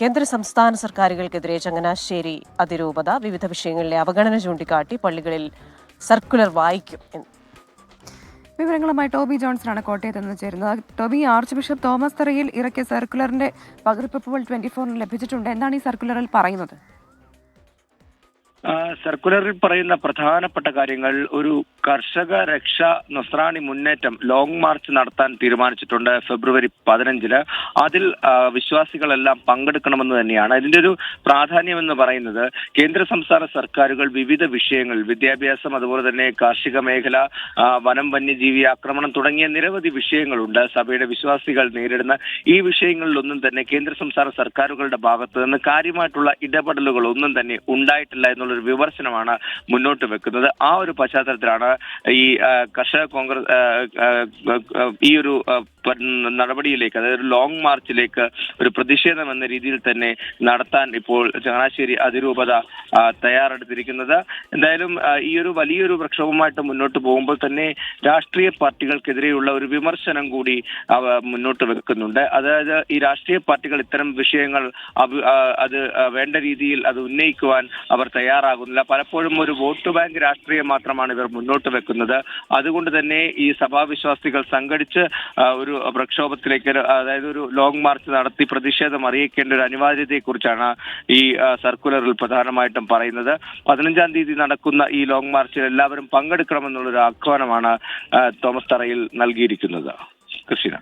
കേന്ദ്ര സംസ്ഥാന സർക്കാരുകൾക്കെതിരെ ചങ്ങനാശ്ശേരി അതിരൂപത വിവിധ വിഷയങ്ങളിലെ അവഗണന ചൂണ്ടിക്കാട്ടി പള്ളികളിൽ സർക്കുലർ വായിക്കും എന്ന്. വിവരങ്ങളുമായി ടോബി ജോൺസണാണ് കോട്ടയത്ത് നിന്ന് ചേരുന്നത്. ടോബി ആർച്ച് ബിഷപ്പ് തോമസ് തറയിൽ ഇറക്കിയ സർക്കുലറിന്റെ പകർപ്പുകൾ ഇപ്പോൾ ട്വന്റി ഫോറിന് ലഭിച്ചിട്ടുണ്ട്. എന്താണ് ഈ സർക്കുലറിൽ പറയുന്നത്? സർക്കുലറിൽ പറയുന്ന പ്രധാനപ്പെട്ട കാര്യങ്ങൾ ഒരു കർഷക രക്ഷ നൊസ്രാണി മുന്നേറ്റം ലോങ് മാർച്ച് നടത്താൻ തീരുമാനിച്ചിട്ടുണ്ട് ഫെബ്രുവരി പതിനഞ്ചിന്. അതിൽ വിശ്വാസികളെല്ലാം പങ്കെടുക്കണമെന്ന് തന്നെയാണ്. ഇതിന്റെ ഒരു പ്രാധാന്യം എന്ന് പറയുന്നത് കേന്ദ്ര സംസ്ഥാന സർക്കാരുകൾ വിവിധ വിഷയങ്ങൾ വിദ്യാഭ്യാസം അതുപോലെ തന്നെ കാർഷിക മേഖല വനം വന്യജീവി ആക്രമണം തുടങ്ങിയ നിരവധി വിഷയങ്ങളുണ്ട്. സഭയുടെ വിശ്വാസികൾ നേരിടുന്ന ഈ വിഷയങ്ങളിലൊന്നും തന്നെ കേന്ദ്ര സംസ്ഥാന സർക്കാരുകളുടെ ഭാഗത്ത് നിന്ന് കാര്യമായിട്ടുള്ള ഇടപെടലുകൾ ഒന്നും തന്നെ ഉണ്ടായിട്ടില്ല എന്നുള്ളൊരു വിമർശനമാണ് മുന്നോട്ട് വെക്കുന്നത്. ആ ഒരു പശ്ചാത്തലത്തിലാണ് ഈ കർഷക കോൺഗ്രസ് ഈ ഒരു നടപടിയിലേക്ക് അതായത് ഒരു ലോങ് മാർച്ചിലേക്ക് ഒരു പ്രതിഷേധം എന്ന രീതിയിൽ തന്നെ നടത്താൻ ഇപ്പോൾ ചങ്ങനാശ്ശേരി അതിരൂപത തയ്യാറെടുത്തിരിക്കുന്നത്. എന്തായാലും ഈ ഒരു വലിയൊരു പ്രക്ഷോഭമായിട്ട് മുന്നോട്ട് പോകുമ്പോൾ തന്നെ രാഷ്ട്രീയ പാർട്ടികൾക്കെതിരെയുള്ള ഒരു വിമർശനം കൂടി മുന്നോട്ട് വെക്കുന്നുണ്ട്. അതായത് ഈ രാഷ്ട്രീയ പാർട്ടികൾ ഇത്തരം വിഷയങ്ങൾ അത് വേണ്ട രീതിയിൽ അത് ഉന്നയിക്കുവാൻ അവർ തയ്യാറാകുന്നില്ല. പലപ്പോഴും ഒരു വോട്ട് ബാങ്ക് രാഷ്ട്രീയം മാത്രമാണ് ഇവർ മുന്നോട്ട് വെക്കുന്നത്. അതുകൊണ്ട് തന്നെ ഈ സഭാവിശ്വാസികൾ സംഘടിച്ച് ആ, ഒരു പ്രക്ഷോഭത്തിലേക്ക് അതായത് ഒരു ലോങ് മാർച്ച് നടത്തി പ്രതിഷേധം അറിയിക്കേണ്ട ഒരു അനിവാര്യതയെക്കുറിച്ചാണ് ഈ സർക്കുലറിൽ പ്രധാനമായിട്ടും പറയുന്നത്. പതിനഞ്ചാം തീയതി നടക്കുന്ന ഈ ലോങ് മാർച്ചിൽ എല്ലാവരും പങ്കെടുക്കണമെന്നുള്ളൊരു ആഹ്വാനമാണ് തോമസ് തറയിൽ നൽകിയിരിക്കുന്നത്. കൃഷിന